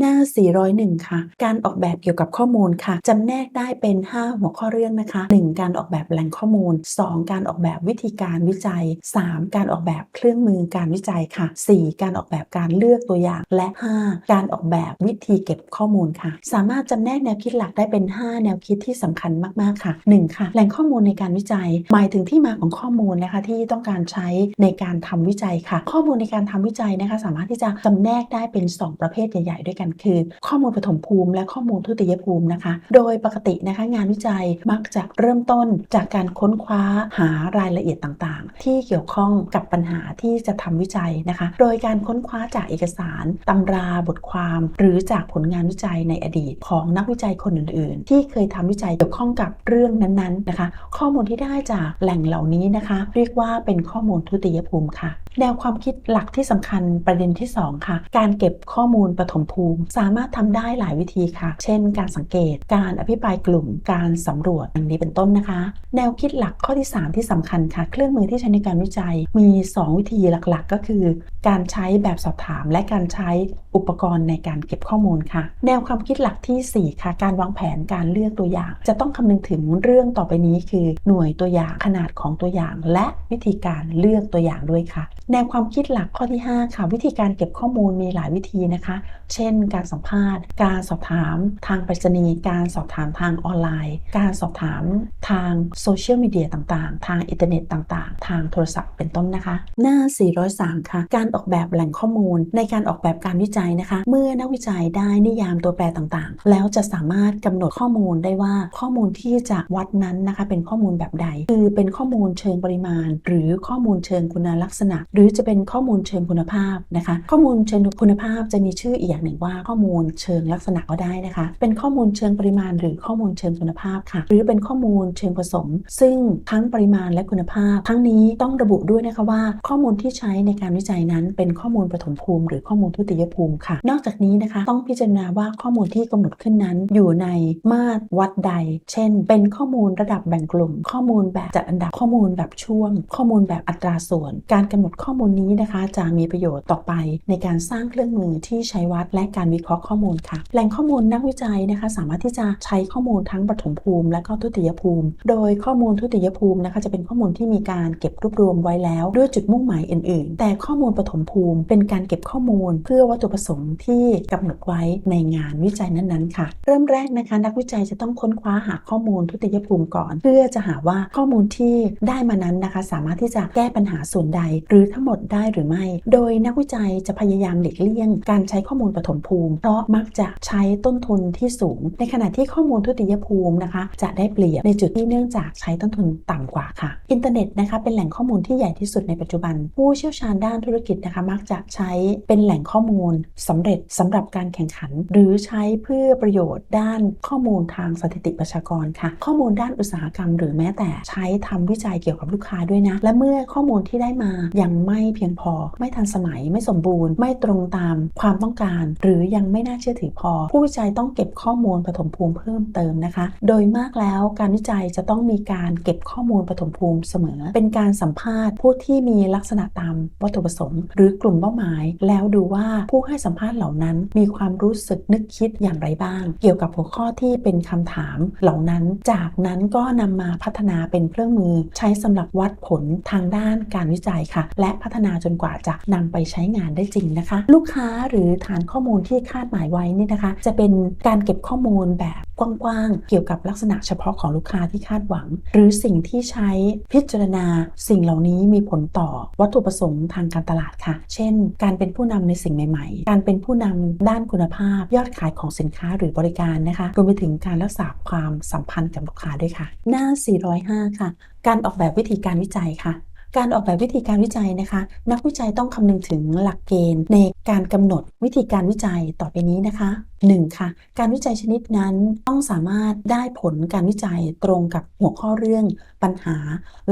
หน้า 401 ค่ะ การออกแบบเกี่ยวกับข้อมูลค่ะจำแนกได้เป็น 5 หัวข้อเรื่องนะคะ 1. การออกแบบแหล่งข้อมูล 2. การออกแบบวิธีการวิจัย 3. การออกแบบเครื่องมือการวิจัยค่ะ 4. การออกแบบการเลือกตัวอย่าง และ 5. การออกแบบวิธีเก็บข้อมูลค่ะ สามารถจำแนกแนวคิดหลักได้เป็น 5 แนวคิดที่สำคัญมาก ๆ ค่ะ 1. ค่ะ แหล่งข้อมูลในการวิจัย หมายถึงที่มาของข้อมูลนะคะที่ต้องการใช้ในการทำวิจัยค่ะ ข้อมูลในการทำวิจัยนะคะ สามารถที่จะจำแนกได้เป็น 2 ประเภทใหญ่ ๆ ด้วยกันคือ ข้อมูลปฐมภูมิ และข้อมูลทุติยภูมินะคะ โดยปกตินะคะงานวิจัยมักจะเริ่มต้นจากการค้นคว้าหารายละเอียดต่างๆ ที่เกี่ยวข้องกับปัญหาที่จะทำวิจัยนะคะ โดยการค้นคว้าจากเอกสารตำราบทความ หรือจากผลงานวิจัยในอดีตของนักวิจัยคนอื่น ๆ ที่เคยทำวิจัยเกี่ยวข้องกับเรื่องนั้นๆนะคะ ข้อมูลที่ได้จากแหล่งเหล่านี้นะคะ เรียกว่าเป็นข้อมูลทุติยภูมิค่ะ แนวความคิดหลักที่สำคัญประเด็นที่ 2 ค่ะ การเก็บข้อมูลปฐมภูมิสามารถทำได้หลายวิธีค่ะ เช่น การสังเกต การอภิปรายกลุ่ม การสำรวจอย่างนี้เป็นต้นนะคะ แนวคิดหลักข้อที่ 3 ที่สำคัญค่ะ เครื่องมือที่ใช้ในการวิจัยมี 2 วิธีหลักๆ ก็คือ การใช้แบบสอบถาม และการใช้อุปกรณ์ในการเก็บข้อมูลค่ะ แนวความคิดหลักทีสี่4 ค่ะ การวางแผนการเลือกตัวอย่าง จะต้องคำนึงถึงเรื่องต่อไปนี้คือหน่วยตัวอย่างขนาดของตัวอย่าง และวิธีการเลือกตัวอย่างด้วยค่ะ แนวความคิดหลักข้อที่ 5 ค่ะ วิธีการเก็บข้อมูลมีหลายวิธีนะคะ เช่นการสัมภาษณ์ การสอบถามทางไปรษณีย์การสอบถามทางออนไลน์ การสอบถามทางโซเชียลมีเดียต่างๆ ทางอินเทอร์เน็ตต่างๆ ทางโทรศัพท์เป็นต้นนะคะ หน้า 403 ค่ะ การออกแบบแหล่งข้อมูล ในการออกแบบการวิจัยนะคะ เมื่อนักวิจัยได้นิยามตัวแปรต่างๆ แล้วจะสามารถกำหนดข้อมูลได้ว่าข้อมูลที่จะวัดนั้นนะคะ เป็นข้อมูลแบบใด คือเป็นข้อมูลเชิงปริมาณ หรือข้อมูลเชิงคุณลักษณะ หรือจะเป็นข้อมูลเชิงคุณภาพนะคะ ข้อมูลเชิงคุณภาพจะมีชื่ออีกอย่างหนึ่งว่าข้อมูลเชิงลักษณะก็ได้นะคะ เป็นข้อมูลเชิงปริมาณหรือข้อมูลเชิงคุณภาพค่ะ หรือเป็นข้อมูลเชิงผสม ซึ่งทั้งปริมาณและคุณภาพ ทั้งนี้ต้องระบุด้วยนะคะว่า ข้อมูลที่ใช้ในการวิจัยนั้น เป็นข้อมูลปฐมภูมิ หรือข้อมูลทุติยภูมิค่ะ นอกจากนี้นะคะต้องพิจารณาว่าข้อมูลที่กำหนดขึ้นนั้น อยู่ในมาตรวัดใด เช่น เป็นข้อมูลระดับแบ่งกลุ่ม ข้อมูลแบบจัดอันดับข้อมูลแบบช่วง ข้อมูลแบบอัตราส่วน การกำหนดข้อมูลนี้นะคะ จะมีประโยชน์ต่อไป ในการสร้างเครื่องมือที่ใช้วัดและการวิเคราะห์ข้อมูลค่ะ แหล่งข้อมูลนักวิจัยนะคะ สามารถที่จะใช้ข้อมูลทั้งปฐมภูมิ และก็ทุติยภูมิ โดยข้อมูลทุติยภูมินะคะจะเป็นข้อมูลที่มีการเก็บรวบรวมไว้แล้วด้วยจุดมุ่งหมายอื่น ๆ แต่ข้อมูลปฐมภูมิ เป็นการเก็บข้อมูล เพื่อวัตถุประสงค์ที่กำหนดไว้ในงานวิจัยนั้น ๆ ค่ะ เริ่มแรกนะคะ นักวิจัยจะต้องค้นคว้าหาข้อมูลทุติยภูมิก่อน เพื่อจะหาว่าข้อมูลที่ได้มานั้นนะคะ สามารถที่จะแก้ปัญหาส่วนใด หรือทั้งหมดได้หรือไม่ โดยนักวิจัยจะพยายามหลีกเลี่ยง การใช้ข้อมูลปฐมภูมิเพราะมักจะใช้ต้นทุนที่สูง ในขณะที่ข้อมูลทุติยภูมินะคะ จะได้เปรียบในจุดที่เนื่องจากใช้ต้นทุนต่ำกว่าค่ะ อินเทอร์เน็ตนะคะเป็นแหล่งข้อมูลที่ใหญ่ที่สุดในปัจจุบัน ผู้เชี่ยวชาญด้านธุรกิจนะคะ มักจะใช้เป็นแหล่งข้อมูลสำเร็จสำหรับการแข่งขัน หรือใช้เพื่อประโยชน์ด้านข้อมูลทางสถิติประชากรค่ะ ข้อมูลด้านอุตสาหกรรม หรือแม้แต่ใช้ทำวิจัยเกี่ยวกับลูกค้าด้วยนะ และเมื่อข้อมูลที่ได้มายังไม่เพียงพอ ไม่ทันสมัยไม่สมบูรณ์ ไม่ตรงตามความต้องการ หรือยังไม่น่าเชื่อถือพอ ผู้วิจัยต้องเก็บข้อมูลปฐมภูมิเพิ่มเติมนะคะ โดยมากแล้วการวิจัยจะต้องมีการเก็บข้อมูลปฐมภูมิเสมอ เป็นการสัมภาษณ์ผู้ที่มีลักษณะตามวัตถุประสงค์ หรือกลุ่มเป้าหมาย แล้วดูว่าผู้ให้สัมภาษณ์เหล่านั้น มีความรู้สึกนึกคิดอย่างไรบ้าง เกี่ยวกับหัวข้อที่เป็นคำถามเหล่านั้น จากนั้นก็นำมาพัฒนาเป็นเครื่องมือ ใช้สำหรับวัดผลทางด้านการวิจัยค่ะ และพัฒนาจนกว่าจะนำไปใช้งานได้จริงนะคะ ลูกค้าหรือฐานข้อมูลที่ที่คาดหมายไว้นี่นะคะ จะเป็นการเก็บข้อมูลแบบกว้างๆ เกี่ยวกับลักษณะเฉพาะของลูกค้าที่คาดหวัง หรือสิ่งที่ใช้พิจารณา สิ่งเหล่านี้มีผลต่อวัตถุประสงค์ทางการตลาดค่ะ เช่น การเป็นผู้นำในสิ่งใหม่ ๆ การเป็นผู้นำด้านคุณภาพ ยอดขายของสินค้าหรือบริการนะคะรวมไปถึงการรักษาความสัมพันธ์กับลูกค้าด้วยค่ะ หน้า 405 ค่ะ การออกแบบวิธีการวิจัยค่ะ การออกแบบวิธีการวิจัยนะคะ นักวิจัยต้องคำนึงถึงหลักเกณฑ์ในการกำหนดวิธีการวิจัยต่อไปนี้นะคะ 1. ค่ะ การวิจัยชนิดนั้นต้องสามารถได้ผลการวิจัยตรงกับหัวข้อเรื่องปัญหา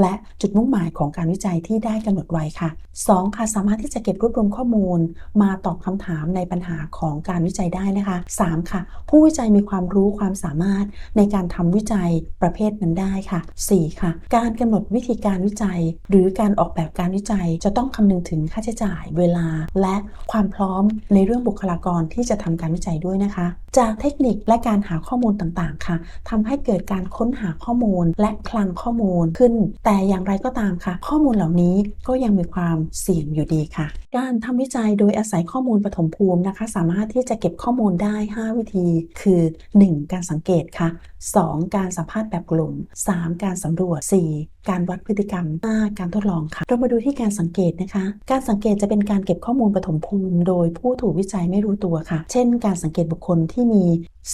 และจุดมุ่งหมายของการวิจัยที่ได้กำหนดไว้ค่ะ 2. ค่ะสามารถที่จะเก็บรวบรวมข้อมูล มาตอบคำถามในปัญหาของการวิจัยได้นะคะ 3. ค่ะ ผู้วิจัยมีความรู้ความสามารถในการทำวิจัยประเภทนั้นได้ค่ะ 4. ค่ะ การกำหนดวิธีการวิจัย หรือการออกแบบการวิจัยจะต้องคำนึงถึงค่าใช้จ่าย เวลา และความพร้อมในเรื่องบุคลากรที่จะทำการวิจัยด้วยนะคะ จากเทคนิคและการหาข้อมูลต่างๆ ค่ะทำให้เกิดการค้นหาข้อมูลและคลังข้อมูลขึ้น แต่อย่างไรก็ตามค่ะ ข้อมูลเหล่านี้ก็ยังมีความเสี่ยงอยู่ดีค่ะ การทำวิจัยโดยอาศัยข้อมูลปฐมภูมินะคะ สามารถที่จะเก็บข้อมูลได้ 5 วิธี คือ 1. การสังเกตค่ะ 2. การสัมภาษณ์แบบกลุ่ม 3. การสำรวจ 4. การวัดพฤติกรรม 5. การทดลองค่ะ เรามาดูที่การสังเกตนะคะ การสังเกตจะเป็นการเก็บข้อมูลปฐมภูมิ โดยผู้ถูกวิจัยไม่รู้ตัวค่ะ เช่น การสังเกตบุคคลที่มี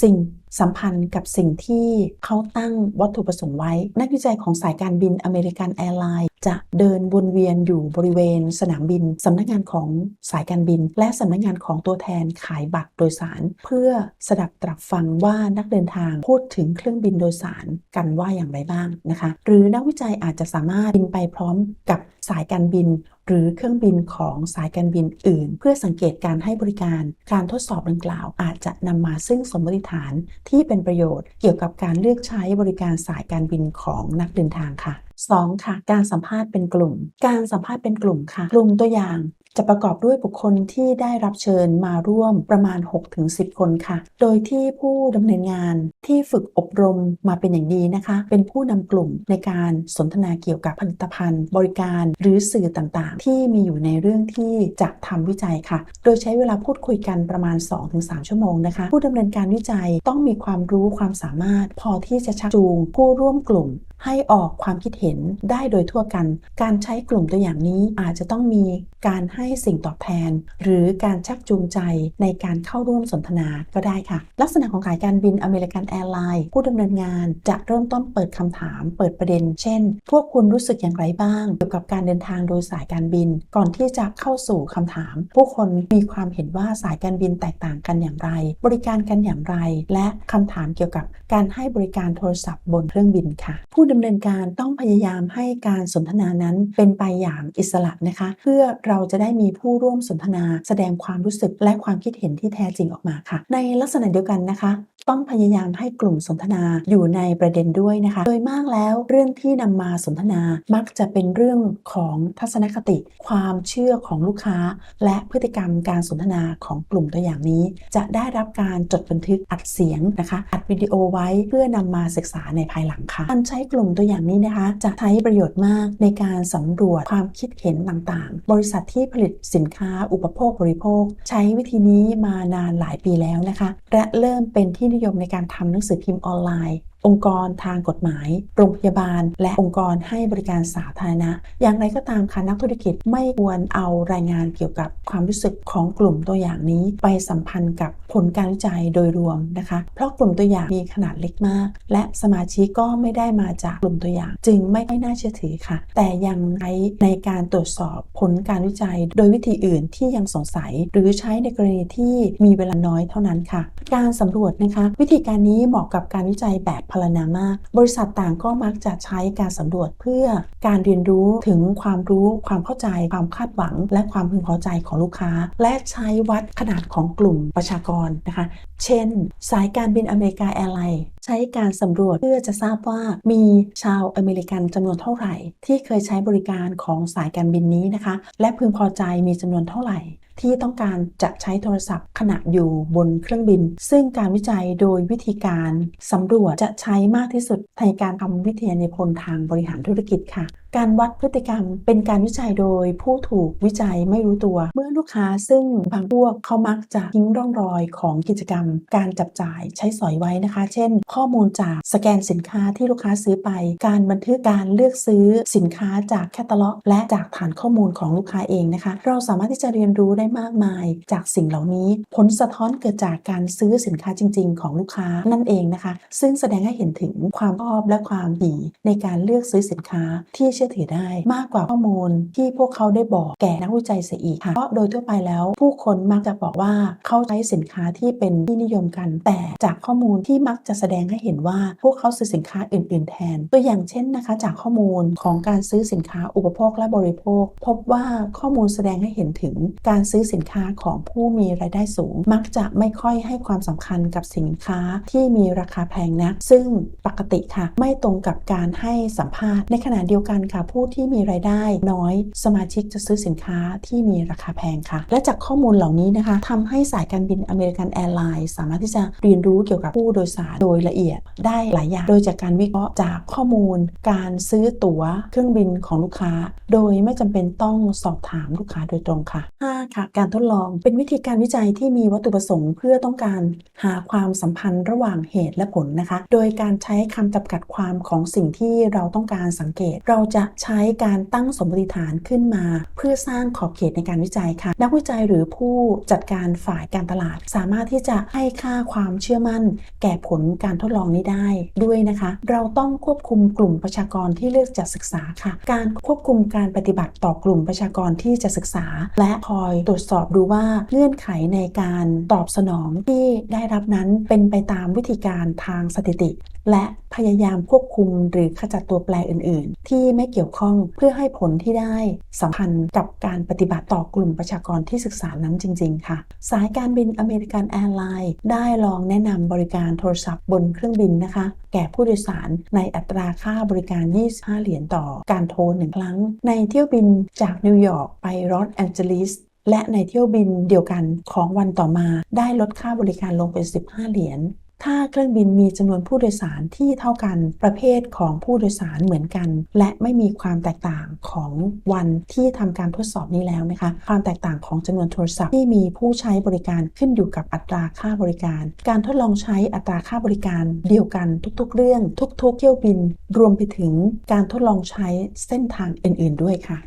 สิ่ง สัมพันธ์กับสิ่งที่เขาตั้งวัตถุประสงค์ไว้ นักวิจัยของสายการบินอเมริกันแอร์ไลน์จะเดินวนเวียนอยู่บริเวณสนามบิน สำนักงานของสายการบิน และสำนักงานของตัวแทนขายบัตรโดยสาร เพื่อสดับตรับฟังว่านักเดินทางพูดถึงเครื่องบินโดยสารกันว่าอย่างไรบ้างนะคะ หรือนักวิจัยอาจจะสามารถบินไปพร้อมกับสายการบิน หรือเครื่องบินของสายการบินอื่น เพื่อสังเกตการให้บริการ การทดสอบดังกล่าว อาจจะนำมาซึ่งสมมติฐานที่เป็นประโยชน์ เกี่ยวกับการเลือกใช้บริการสายการบินของนักเดินทางค่ะ 2. ค่ะ การสัมภาษณ์เป็นกลุ่ม การสัมภาษณ์เป็นกลุ่มค่ะ กลุ่มตัวอย่าง จะประกอบด้วยบุคคลที่ได้รับเชิญมาร่วมประมาณ 6-10 คนค่ะ โดยที่ผู้ดำเนินงานที่ฝึกอบรมมาเป็นอย่างดีนะคะ เป็นผู้นำกลุ่มในการสนทนาเกี่ยวกับผลิตภัณฑ์ บริการหรือสื่อต่างๆ ที่มีอยู่ในเรื่องที่จะทำวิจัยค่ะ โดยใช้เวลาพูดคุยกันประมาณ 2-3 ชั่วโมงนะคะ ผู้ดำเนินการวิจัยต้องมีความรู้ความสามารถ พอที่จะชักจูงผู้ร่วมกลุ่ม ให้ออกความคิดเห็นได้โดยทั่วกัน การใช้กลุ่มตัวอย่างนี้อาจจะต้องมีการให้สิ่งตอบแทน หรือการชักจูงใจในการเข้าร่วมสนทนาก็ได้ค่ะ ลักษณะของสายการบินอเมริกันแอร์ไลน์ผู้ดำเนินงานจะเริ่มต้นเปิดคำถาม เปิดประเด็น เช่น พวกคุณรู้สึกอย่างไรบ้าง เกี่ยวกับการเดินทางโดยสายการบิน ก่อนที่จะเข้าสู่คำถาม ผู้คนมีความเห็นว่าสายการบินแตกต่างกันอย่างไร บริการกันอย่างไร และคำถามเกี่ยวกับการให้บริการโทรศัพท์บนเครื่องบินค่ะ ผู้ดำเนินการต้องพยายามให้การสนทนานั้นเป็นไปอย่างอิสระนะคะ เพื่อเราจะได้มีผู้ร่วมสนทนาแสดงความรู้สึกและความคิดเห็นที่แท้จริงออกมาค่ะ ในลักษณะเดียวกันนะคะ ต้องพยายามให้กลุ่มสนทนาอยู่ในประเด็นด้วยนะคะ โดยมากแล้วเรื่องที่นำมาสนทนามักจะเป็นเรื่องของทัศนคติ ความเชื่อของลูกค้า และพฤติกรรมการสนทนาของกลุ่มตัวอย่างนี้ จะได้รับการจดบันทึกอัดเสียงนะคะ อัดวิดีโอไว้เพื่อนำมาศึกษาในภายหลังค่ะการใช้กลุ่มตัวอย่างนี้นะคะ จะใช้ประโยชน์มากในการสำรวจความคิดเห็นต่างๆ บริษัทที่ผลิตสินค้าอุปโภคบริโภค ใช้วิธีนี้มานานหลายปีแล้วนะคะ และเริ่มเป็นที่นิยมในการทำหนังสือพิมพ์ออนไลน์ องค์กรทางกฎหมาย โรงพยาบาล และองค์กรให้บริการสาธารณะ อย่างไรก็ตามค่ะนักธุรกิจไม่ควรเอารายงานเกี่ยวกับความรู้สึกของกลุ่มตัวอย่างนี้ ไปสัมพันธ์กับผลการวิจัยโดยรวมนะคะ เพราะกลุ่มตัวอย่างมีขนาดเล็กมาก และสมาชิกก็ไม่ได้มาจากกลุ่มตัวอย่าง จึงไม่ไน่าเชื่อถือค่ะ แต่ยังใช้ในการตรวจสอบผลการวิจัย โดยวิธีอื่นที่ยังสงสัย หรือใช้ในกรณีที่มีเวลาน้อยเท่านั้นค่ะ การสำรวจนะคะ วิธีการนี้เหมาะกับการวิจัยแบบพลานามาก บริษัทต่างก็มักจะใช้การสำรวจเพื่อการเรียนรู้ถึงความรู้ ความเข้าใจ ความคาดหวัง และความพึงพอใจของลูกค้า และใช้วัดขนาดของกลุ่มประชากรนะคะ เช่น สายการบินอเมริกาแอร์ไลน์ใช้การสำรวจเพื่อจะทราบว่ามีชาวอเมริกันจำนวนเท่าไหร่ ที่เคยใช้บริการของสายการบินนี้นะคะ และพึงพอใจมีจำนวนเท่าไหร่ ที่ต้องการจะใช้โทรศัพท์ขณะอยู่บนเครื่องบิน ซึ่งการวิจัยโดยวิธีการสำรวจจะใช้มากที่สุดในการทำวิทยานิพนธ์ทางบริหารธุรกิจค่ะ การวัดพฤติกรรมเป็นการวิจัยโดยผู้ถูกวิจัยไม่รู้ตัว เมื่อลูกค้าซึ่งบางพวกเขามักจะทิ้งร่องรอยของกิจกรรม การจับจ่ายใช้สอยไว้นะคะ เช่น ข้อมูลจากสแกนสินค้าที่ลูกค้าซื้อไป การบันทึกการเลือกซื้อสินค้าจากแคตตาล็อก และจากฐานข้อมูลของลูกค้าเองนะคะ เราสามารถที่จะเรียนรู้ได้มากมาย จากสิ่งเหล่านี้ ผลสะท้อนเกิดจากการซื้อสินค้าจริง ๆ ของลูกค้านั่นเองนะคะ ซึ่งแสดงให้เห็นถึงความชอบและความดีในการเลือกซื้อสินค้าที่ชื่อถือได้ มากกว่าข้อมูลที่พวกเขาได้บอกแก่นักวิจัยเสียอีกค่ะเพราะโดยทั่วไปแล้วผู้คนมักจะบอกว่าเขาใช้สินค้าที่เป็นที่นิยมกัน แต่จากข้อมูลที่มักจะแสดงให้เห็นว่าพวกเขาซื้อสินค้าอื่น ๆ แทน ตัวอย่างเช่นนะคะ จากข้อมูลของการซื้อสินค้าอุปโภคและบริโภค พบว่าข้อมูลแสดงให้เห็นถึงการซื้อสินค้าของผู้มีรายได้สูง มักจะไม่ค่อยให้ความสำคัญกับสินค้าที่มีราคาแพงนัก ซึ่งปกติค่ะ ไม่ตรงกับการให้สัมภาษณ์ในขณะเดียวกันค่ะผู้ที่มีรายได้น้อยสมาชิกจะซื้อสินค้าที่มีราคาแพงค่ะ และจากข้อมูลเหล่านี้นะคะทำให้สายการบินอเมริกันแอร์ไลน์สามารถที่จะเรียนรู้เกี่ยวกับผู้โดยสารโดยละเอียดได้หลายอย่าง โดยจากการวิเคราะห์จากข้อมูล การซื้อตั๋วเครื่องบินของลูกค้า โดยไม่จำเป็นต้องสอบถามลูกค้าโดยตรงค่ะ 5. ค่ะการทดลองเป็นวิธีการวิจัยที่มีวัตถุประสงค์ เพื่อต้องการหาความสัมพันธ์ระหว่างเหตุและผลนะคะ โดยการใช้คำจำกัดความของสิ่งที่เราต้องการสังเกต เราจะใช้การตั้งสมมติฐานขึ้นมา เพื่อสร้างขอบเขตในการวิจัยค่ะ นักวิจัยหรือผู้จัดการฝ่ายการตลาด สามารถที่จะให้ค่าความเชื่อมั่น แก่ผลการทดลองนี้ได้ด้วยนะคะ เราต้องควบคุมกลุ่มประชากรที่เลือกจะศึกษาค่ะ การควบคุมการปฏิบัติต่อกลุ่มประชากรที่จะศึกษา และคอยตรวจสอบดูว่าเงื่อนไขในการตอบสนองที่ได้รับนั้นเป็นไปตามวิธีการทางสถิติ และพยายามควบคุมหรือขจัดตัวแปรอื่น ๆ ที่ไม่เกี่ยวข้องเพื่อให้ผลที่ได้สัมพันธ์กับการปฏิบัติต่อกลุ่มประชากรที่ศึกษานั้นจริง ๆ ค่ะ สายการบินอเมริกันแอร์ไลน์ได้ลองแนะนำบริการโทรศัพท์บนเครื่องบินนะคะ แก่ผู้โดยสารในอัตราค่าบริการ 25 เหรียญต่อการโทรหนึ่งครั้ง ในเที่ยวบินจากนิวยอร์กไปลอสแองเจลิสและในเที่ยวบินเดียวกันของวันต่อมาได้ลดค่าบริการลงเป็น 15 เหรียญ ถ้าเครื่องบินมีจำนวนผู้โดยสารที่เท่ากัน ประเภทของผู้โดยสารเหมือนกัน และไม่มีความแตกต่างของวันที่ทำการทดสอบนี้แล้วนะคะ ความแตกต่างของจำนวนโทรศัพท์ที่มีผู้ใช้บริการขึ้นอยู่กับอัตราค่าบริการ การทดลองใช้อัตราค่าบริการเดียวกันทุกๆ เรื่อง ทุก ๆ เที่ยวบิน รวมไปถึงการทดลองใช้เส้นทางอื่น ๆ ด้วยค่ะ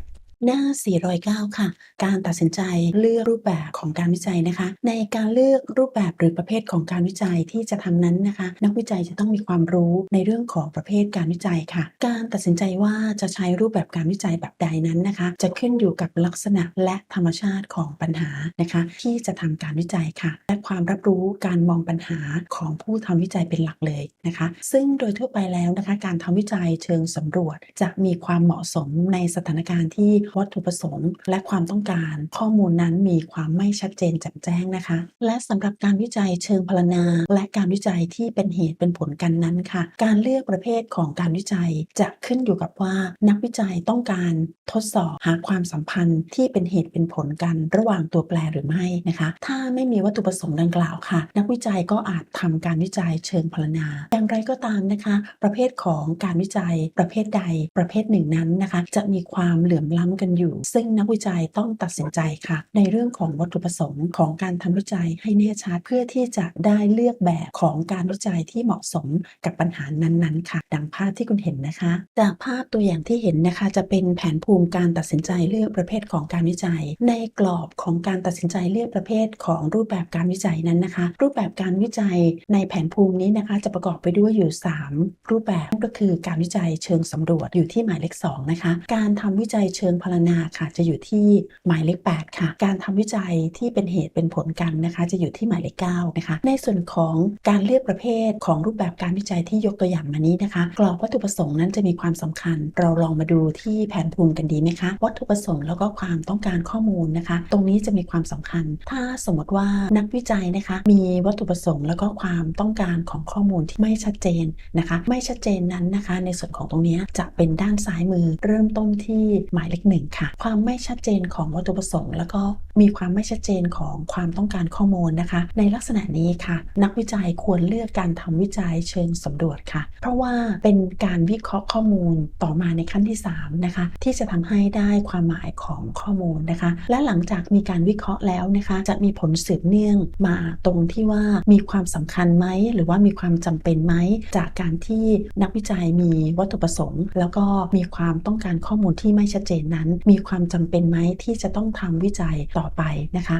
หน้า 409 ค่ะ การตัดสินใจเลือกรูปแบบของการวิจัยนะคะ ในการเลือกรูปแบบหรือประเภทของการวิจัยที่จะทำนั้นนะคะ นักวิจัยจะต้องมีความรู้ในเรื่องของประเภทการวิจัยค่ะ การตัดสินใจว่าจะใช้รูปแบบการวิจัยแบบใดนั้นนะคะ จะขึ้นอยู่กับลักษณะและธรรมชาติของปัญหานะคะ ที่จะทำการวิจัยค่ะ และความรับรู้การมองปัญหาของผู้ทำวิจัยเป็นหลักเลยนะคะ ซึ่งโดยทั่วไปแล้วนะคะ การทำวิจัยเชิงสำรวจ จะมีความเหมาะสมในสถานการณ์ที่วัตถุประสงค์ และความต้องการ ข้อมูลนั้นมีความไม่ชัดเจนแจ่มแจ้งนะคะ และสำหรับการวิจัยเชิงพรรณนา และการวิจัยที่เป็นเหตุเป็นผลกันนั้นค่ะ การเลือกประเภทของการวิจัยจะขึ้นอยู่กับว่า นักวิจัยต้องการทดสอบหาความสัมพันธ์ที่เป็นเหตุเป็นผลกันระหว่างตัวแปรหรือไม่นะคะ ถ้าไม่มีวัตถุประสงค์ดังกล่าวค่ะ นักวิจัยก็อาจทำการวิจัยเชิงพรรณนา อย่างไรก็ตามนะคะ ประเภทของการวิจัยประเภทใดประเภทหนึ่งนั้นนะคะ จะมีความเหลื่อมล้ำกันอยู่ ซึ่งนักวิจัยต้องตัดสินใจค่ะ ในเรื่องของวัตถุประสงค์ของการทำวิจัยให้แน่ชัดเพื่อที่จะได้เลือกแบบของการวิจัยที่เหมาะสมกับปัญหานั้นๆ ค่ะ ดังภาพที่คุณเห็นนะคะ จากภาพตัวอย่างที่เห็นนะคะจะเป็นแผนภูมิการตัดสินใจเลือกประเภทของการวิจัย ในกรอบของการตัดสินใจเลือกประเภทของรูปแบบการวิจัยนั้นนะคะ รูปแบบการวิจัยในแผนภูมินี้นะคะ จะประกอบไปด้วยอยู่ 3 รูปแบบก็คือการวิจัยเชิงสำรวจอยู่ที่หมายเลข2นะคะ การทำวิจัยเชิงพรรณาค่ะ จะอยู่ที่หมายเลข 8 ค่ะ การทำวิจัยที่เป็นเหตุเป็นผลกันนะคะ จะอยู่ที่หมายเลข9นะคะ ในส่วนของการเลือกประเภทของรูปแบบการวิจัยที่ยกตัวอย่างมานี้นะคะ กรอบวัตถุประสงค์นั้นจะมีความสำคัญ เราลองมาดูที่แผนภูมิกันดีไหมคะ วัตถุประสงค์แล้วก็ความต้องการข้อมูลนะคะ ตรงนี้จะมีความสำคัญ ถ้าสมมติว่านักวิจัยนะคะ มีวัตถุประสงค์แล้วก็ความต้องการของข้อมูลที่ไม่ชัดเจนนะคะ ไม่ชัดเจนนั้นนะคะ ในส่วนของตรงนี้จะเป็นด้านซ้ายมือเริ่มต้นที่หมายเลขหนึ่งค่ะ ความไม่ชัดเจนของวัตถุประสงค์ แล้วก็มีความไม่ชัดเจนของความต้องการข้อมูลนะคะ ในลักษณะนี้ค่ะ นักวิจัยควรเลือกการทำวิจัยเชิงสำรวจค่ะ เพราะว่าเป็นการวิเคราะห์ข้อมูลต่อมาในขั้นที่ 3 นะคะ ที่จะทำให้ได้ความหมายของข้อมูลนะคะ และหลังจากมีการวิเคราะห์แล้วนะคะ จะมีผลสืบเนื่องมาตรงที่ว่ามีความสำคัญไหมหรือว่ามีความจำเป็นไหมจากการที่นักวิจัยมีวัตถุประสงค์ แล้วก็มีความต้องการข้อมูลที่ไม่ชัดเจนนั้นมีความจำเป็นไหมที่จะต้องทำวิจัยต่อไปนะคะ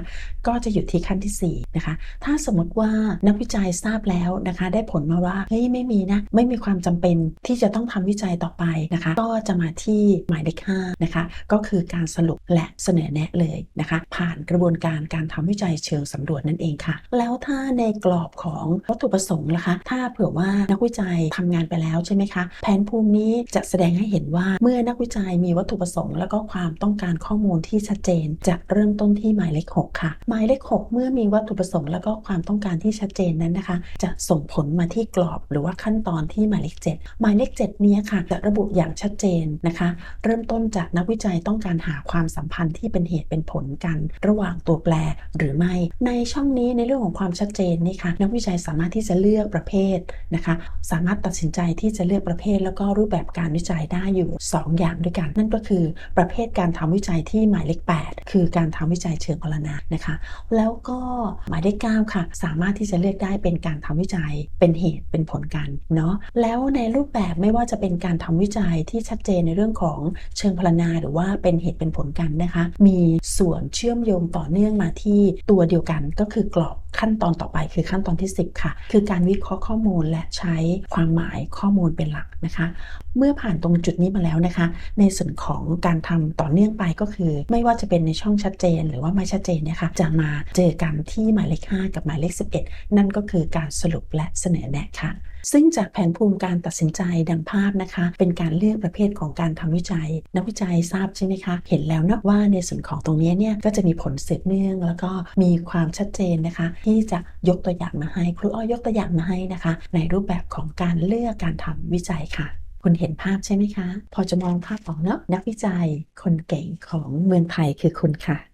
ก็จะอยู่ที่ขั้นที่4นะคะถ้าสมมติว่านักวิจัยทราบแล้วนะคะ ได้ผลมาว่าเฮ้ยไม่มีนะไม่มีความจำเป็นที่จะต้องทำวิจัยต่อไปนะคะ ก็จะมาที่หมายเลข5นะคะก็คือการสรุปและเสนอแนะเลยนะคะ ผ่านกระบวนการการทำวิจัยเชิงสำรวจนั่นเองค่ะ แล้วถ้าในกรอบของวัตถุประสงค์ล่ะคะ ถ้าเผื่อว่านักวิจัยทำงานไปแล้วใช่ไหมคะ แผนภูมินี้จะแสดงให้เห็นว่าเมื่อนักวิจัยมีวัตถุประสงค์แล้วก็ความต้องการข้อมูลที่ชัดเจน จะเริ่มต้นที่หมายเลข6ค่ะ หมายเลข 6 เมื่อมีวัตถุประสงค์แล้วก็ความต้องการที่ชัดเจนนั้นนะคะ จะส่งผลมาที่กรอบหรือว่าขั้นตอนที่หมายเลข 7 หมายเลข 7 นี้ค่ะ จะระบุอย่างชัดเจนนะคะ เริ่มต้นจากนักวิจัยต้องการหาความสัมพันธ์ที่เป็นเหตุเป็นผลกัน ระหว่างตัวแปรหรือไม่ ในช่องนี้ในเรื่องของความชัดเจนนี่ค่ะ นักวิจัยสามารถที่จะเลือกประเภทนะคะ สามารถตัดสินใจที่จะเลือกประเภทแล้วก็รูปแบบการวิจัยได้อยู่ 2 อย่างด้วยกัน นั่นก็คือประประเภทการทำวิจัยที่หมายเลข 8 คือการทำวิจัยเชิงพลานานะคะ แล้วก็หมายเลข 9 ค่ะ สามารถที่จะเลือกได้เป็นการทำวิจัยเป็นเหตุเป็นผลกันเนาะแล้วในรูปแบบไม่ว่าจะเป็นการทำวิจัยที่ชัดเจนในเรื่องของเชิงพลานาหรือว่าเป็นเหตุเป็นผลกันนะคะ มีส่วนเชื่อมโยงต่อเนื่องมาที่ตัวเดียวกันก็คือกรอบขั้นตอนต่อไปคือขั้นตอนที่ 10 ค่ะ คือการวิเคราะห์ข้อมูลและใช้ความหมายข้อมูลเป็นหลักนะคะ เมื่อผ่านตรงจุดนี้มาแล้วนะคะ ในส่วนของการทำต่อเนื่องไปก็คือ ไม่ว่าจะเป็นในช่องชัดเจนหรือว่าไม่ชัดเจนเนี่ยค่ะจะมาเจอกันที่หมายเลข 5 กับหมายเลข 11 นั่นก็คือการสรุปและเสนอแนะค่ะซึ่งจากแผนภูมิการตัดสินใจดังภาพนะคะ เป็นการเลือกประเภทของการทำวิจัย นักวิจัยทราบใช่ไหมคะ เห็นแล้วนะว่าในส่วนของตรงนี้เนี่ยก็จะมีผลสืบเนื่อง แล้วก็มีความชัดเจนนะคะ ที่จะยกตัวอย่างมาให้ครูอ้อยยกตัวอย่างมาให้นะคะ ในรูปแบบของการเลือกการทำวิจัยค่ะ คุณเห็นภาพใช่ไหมคะ พอจะมองภาพออกเนาะนักวิจัยคนเก่งของเมืองไทยคือคุณค่ะ